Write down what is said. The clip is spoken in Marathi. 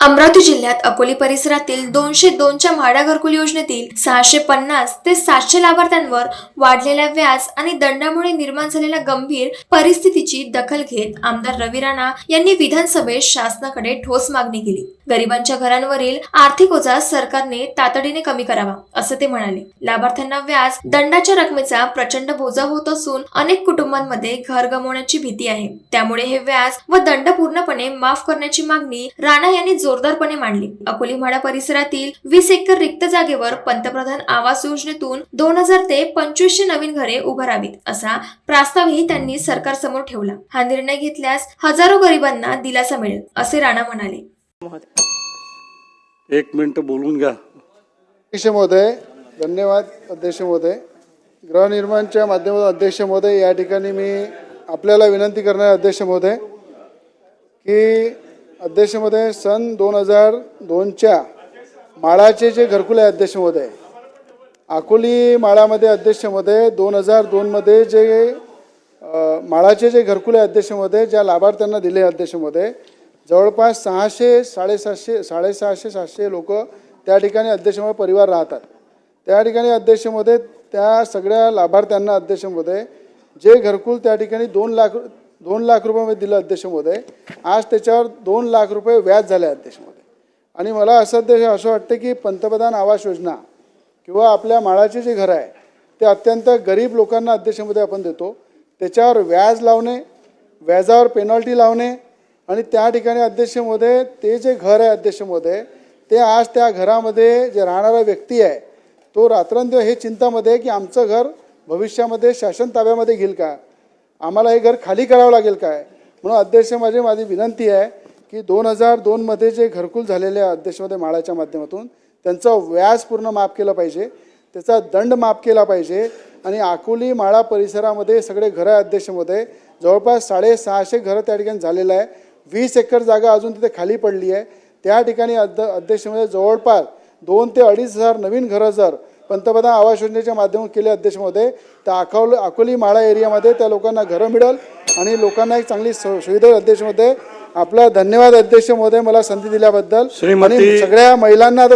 अमरावती जिल्ह्यात अकोली परिसरातील दोनशे दोनच्या म्हाडा घरकुल योजनेतील सहाशे पन्नास ते सातशे लाभार्थ्यांवर वाढलेल्या व्याज आणि दंडामुळे निर्माण झालेल्या गंभीर परिस्थितीची दखल घेत आमदार रवी राणा यांनी विधानसभेत शासनाकडे ठोस मागणी केली. गरिबांच्या घरांवरील आर्थिक ओझा सरकारने तातडीने कमी करावा असं ते म्हणाले. लाभार्थ्यांना व्याज दंडाच्या रकमेचा प्रचंड बोजा होत असून अनेक कुटुंबांमध्ये घर गमवण्याची भीती आहे. त्यामुळे हे व्याज व दंड पूर्णपणे माफ करण्याची मागणी राणा यांनी जोरदारपणे मांडली. अकोली म्हाडा परिसरातील वीस एकर रिक्त जागेवर पंतप्रधान आवास योजनेतून दोन हजार ते पंचवीसशे नवीन घरे उभारावीत असा प्रस्तावही त्यांनी सरकारसमोर ठेवला. हा निर्णय घेतल्यास हजारो गरिबांना दिलासा मिळेल असे राणा म्हणाले. एक मिनिट बोलून घ्या. अध्यक्ष महोदय धन्यवाद अध्यक्ष महोदय. गृहनिर्माणच्या माध्यमातून अध्यक्ष महोदय या ठिकाणी मी आपल्याला विनंती करणार आहे अध्यक्ष महोदय की अध्यक्षमध्ये सन दोन हजार दोनच्या माळाचे जे घरकुल आहे अध्यक्षमध्ये अकोली माळामध्ये अध्यक्षमध्ये दोन हजार दोनमध्ये जे माळाचे जे घरकुल आहे अध्यक्षमध्ये ज्या लाभार्थ्यांना दिले अध्यक्षमध्ये जवळपास सहाशे साडेसातशे साडेसहाशे सातशे लोक त्या ठिकाणी अध्यक्षमध्ये परिवार राहतात. त्या ठिकाणी अध्यक्षमध्ये त्या सगळ्या लाभार्थ्यांना अध्यक्षमध्ये जे घरकुल त्या ठिकाणी दोन लाख दोन लाख रुपयामध्ये दिलं अध्यक्ष महोदय आज त्याच्यावर दोन लाख रुपये व्याज झाले अध्यक्ष महोदय आणि मला असं अध्यक्ष असं वाटतं की पंतप्रधान आवास योजना किंवा आपल्या माळाचे जे घर आहे ते अत्यंत गरीब लोकांना अध्यक्षमध्ये आपण देतो. त्याच्यावर व्याज लावणे व्याजावर पेनॉल्टी लावणे आणि त्या ठिकाणी अध्यक्ष महोदय ते जे घर आहे अध्यक्ष महोदय ते आज त्या घरामध्ये जे राहणारा व्यक्ती आहे तो रात्रंदिवस हे चिंतामध्ये आहे की आमचं घर भविष्यामध्ये शासन ताब्यामध्ये घेईल का? आम्हाला हे घर खाली करावं लागेल काय? म्हणून अध्यक्ष माझी माझी विनंती आहे की दोन हजार दोनमध्ये जे घरकुल झालेले आहे अध्यक्षमध्ये माळाच्या माध्यमातून त्यांचं व्याज पूर्ण माफ केलं पाहिजे त्याचा दंड माफ केला पाहिजे आणि अकोली माळा परिसरामध्ये सगळे घरं आहे अध्यक्षमध्ये. जवळपास साडेसहाशे घरं त्या ठिकाणी झालेलं आहे. वीस एकर जागा अजून तिथे खाली पडली आहे. त्या ठिकाणी अध्य अध्यक्षमध्ये जवळपास दोन ते अडीच हजार नवीन घरं जर पंतप्रधान आवास योजनेच्या माध्यमातून केले अध्यक्ष महोदय तर अकोल अकोली माळा एरियामध्ये त्या लोकांना घरं मिळेल आणि लोकांना एक चांगली सुविधा अध्यक्ष महोदय आपला धन्यवाद अध्यक्ष महोदय मला संधी दिल्याबद्दल. आणि सगळ्या महिलांना आता